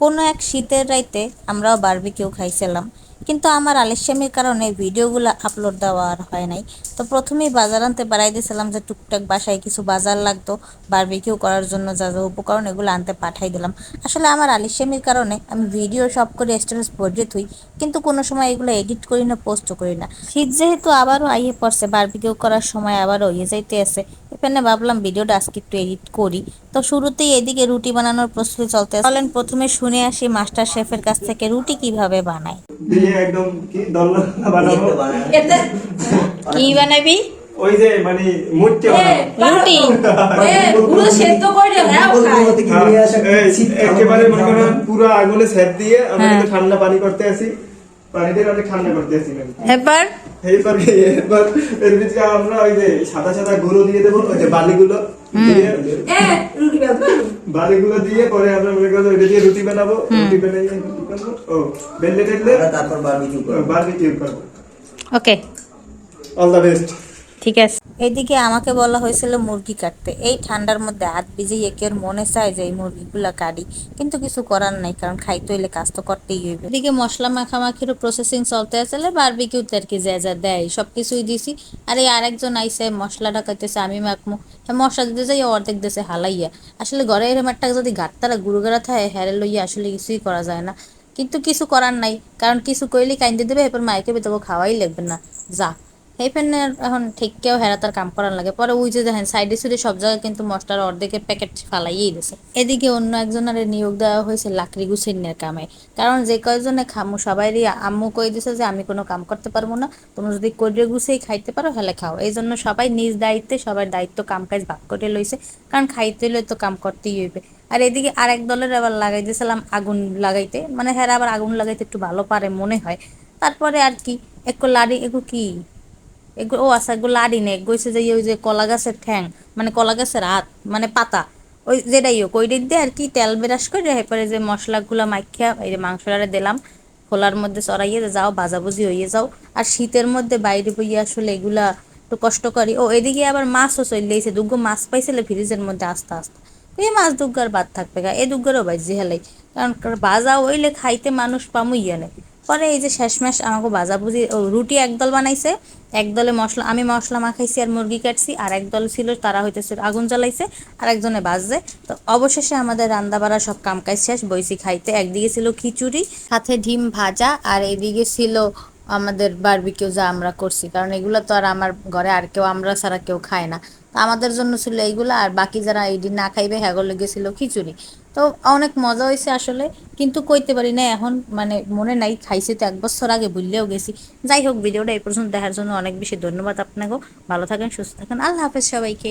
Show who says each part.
Speaker 1: কোনো এক শীতের রাইতে আমরাও বারবিকিউ খাইছিলাম। কিন্তু আমার আলস্যামির কারণে ভিডিওগুলো আপলোড দেওয়া আর হয় নাই। তো প্রথমেই বাজার আনতে বাড়াই দিয়েছিলাম যে টুকটাক বাসায় কিছু বাজার লাগতো বারবিকিউ করার জন্য যা যা উপকরণ এগুলো আনতে পাঠাই দিলাম। আসলে আমার আলস্যামির কারণে আমি ভিডিও সব করে স্ট্যাটাস পড়ে থুই, কিন্তু কোনো সময় এগুলো এডিট করি না পোস্টও করি না। শীত যেহেতু আবারও আইয়ে পড়ছে বারবিকিউ করার সময় আবারও ইয়ে যাইতে আছে এখানে ভাবলাম ভিডিওটা আজকে একটু এডিট করি। তো শুরুতেই এদিকে রুটি বানানোর প্রস্তুতি চলতে। চলেন প্রথমে শুনে আসি মাস্টার শেফের কাছ থেকে রুটি কীভাবে বানায়।
Speaker 2: দিয়ে একদম কি বানাবো?
Speaker 3: এতে
Speaker 1: কি বানাবি?
Speaker 2: ওই যে মানে মুটকে
Speaker 1: রুটি?
Speaker 3: পুরো সেদ্ধ করে হ্যাঁ খায়
Speaker 2: হ্যাঁ, একেবারে মনে করেন পুরো আগুনে সেট দিয়ে আমরা কিন্তু ঠান্ডা পানি করতে আসি ঠান্ডা
Speaker 1: এবার?
Speaker 2: এর ভিতরে আমরা ওই যে সাদা সাদা গুঁড়ো দিয়ে দেবো ওই যে বালিগুলো বালিগুলো দিয়ে পরে আমরা মনে করব ওইটা দিয়ে রুটি বানাবো রুটি বানিয়ে ও বেললে টেললে
Speaker 4: তারপর বারবিকিউ করব।
Speaker 2: বারবিকিউ করব।
Speaker 1: ওকে।
Speaker 2: অল দ্য বেস্ট
Speaker 1: ঠিক আছে। এদিকে আমাকে বলা হয়েছিল মুরগি কাটতে। এই ঠান্ডার মধ্যে হাত ভিজেই একের মনে চায় যে এই মুরগিগুলা কাটি। কিন্তু কিছু করার নাই, কারণ খাইতে হইলে কাজ তো করতেই হইবে। এদিকে মশলা মাখামাখিরও প্রসেসিং চলতে আসলে বারবিকিউতে আর কি যা যা দেয় সব কিছুই দিছি। আর এই আরেকজন আইসে মশলাটা খাইতেছে আমি মাখমু। হ্যাঁ মশলা দিতে যাই অর্ধেক দেশে হালাইয়া। আসলে ঘরে এরম একটা যদি গাটতারা গুরুগারা থাকে, হ্যারে লইয়া আসলে কিছুই করা যায় না। কিন্তু কিছু করার নাই, কারণ কিছু কইলে কাইন্দে দেবে, এরপর মাইকে বেতবো খাওয়াই লাগবে না। যা। এই পেনের এখন ঠিক কেউ হেরা তার কাম করার লাগে পরে ওই যে দেখেন সাইডে সুইডে সব জায়গায় কিন্তু মশলার অর্ধেকের প্যাকেট ফালাইয়েই দিছে। এদিকে অন্য একজনের নিয়োগ দেওয়া হয়েছে লাকড়ি গুছিনের কামে। কারণ যে কয়জনে খামু সবাইরই আম্মু কই দিছে যে আমি কোনো কাম করতে পারব না তোমরা যদি করিয়ে গুছিয়ে খাইতে পারো, হেলে খাও। এই জন্য সবাই নিজ দায়িত্বে, সবার দায়িত্ব কাম কাজ ভাগ করে লইছে। কারণ খাইতে হলে তো কাম করতেই হইবে। আর এদিকে আরেক দলের আবার লাগাই দিয়েছিলাম আগুন লাগাইতে। মানে হেরা আবার আগুন লাগাইতে একটু ভালো পারে মনে হয়। তারপরে আর কি একটু লাড়ি এগু কি? ও আচ্ছা এগুলো লাড়ি নেই। গইছে যে ওই যে কলা গাছের ঠ্যাং মানে কলা গাছের হাত মানে পাতা, ওই যেটাই হোক, ওই দিয়ে আর কি তেল বেরাস করে এরপরে যে মশলাগুলো মাখিয়া এই মাংসটারে দিলাম, খোলার মধ্যে চড়াইয়ে যাও, ভাজাভুজি হইয়ে যাও। আর শীতের মধ্যে বাইরে বইয়ে আসলে এগুলা একটু কষ্ট করি ও, এদিকে আবার মাছও চললেছে দুগ্গো মাছ পাইছিলে ফ্রিজের মধ্যে আস্তে আস্তে। এই মাছ দুগ্গার বাদ থাকবে গা। এই দুগ্গারও বাজি হেলাই। কারণ ভাজা হইলে খাইতে মানুষ পামুই জানে পরে এই যে শেষমেশ আমাকে ও রুটি একদল বানাইছে, একদলে মশলা, আমি মশলা মাখাইছি আর মুরগি কাটছি, আর একদল ছিল তারা হইতেছে আগুন জ্বালাইছে, আর একজনে বাজছে। তো অবশেষে আমাদের রান্না বাড়া সব কাম কাজ শেষ বইসি খাইতে। একদিকে ছিল খিচুড়ি, সাথে ডিম ভাজা, আর এদিকে ছিল আমাদের বারবিকিউ যা আমরা করছি। কারণ এগুলো তো আর আমার ঘরে আর কেউ, আমরা ছাড়া কেউ খায় না। আমাদের জন্য ছিল এইগুলো, আর বাকি যারা এই না খাইবে হ্যাগো লেগেছিল খিচুড়ি। তো অনেক মজা হয়েছে আসলে। কিন্তু কইতে পারি না, এখন মানে মনে নাই, খাইছি তো এক বছর আগে ভুললেও গেছি। যাই হোক, ভিডিওটা এই পর্যন্ত দেখার জন্য অনেক বেশি ধন্যবাদ আপনাকেও। ভালো থাকেন, সুস্থ থাকেন। আল্লাহ হাফেজ সবাইকে।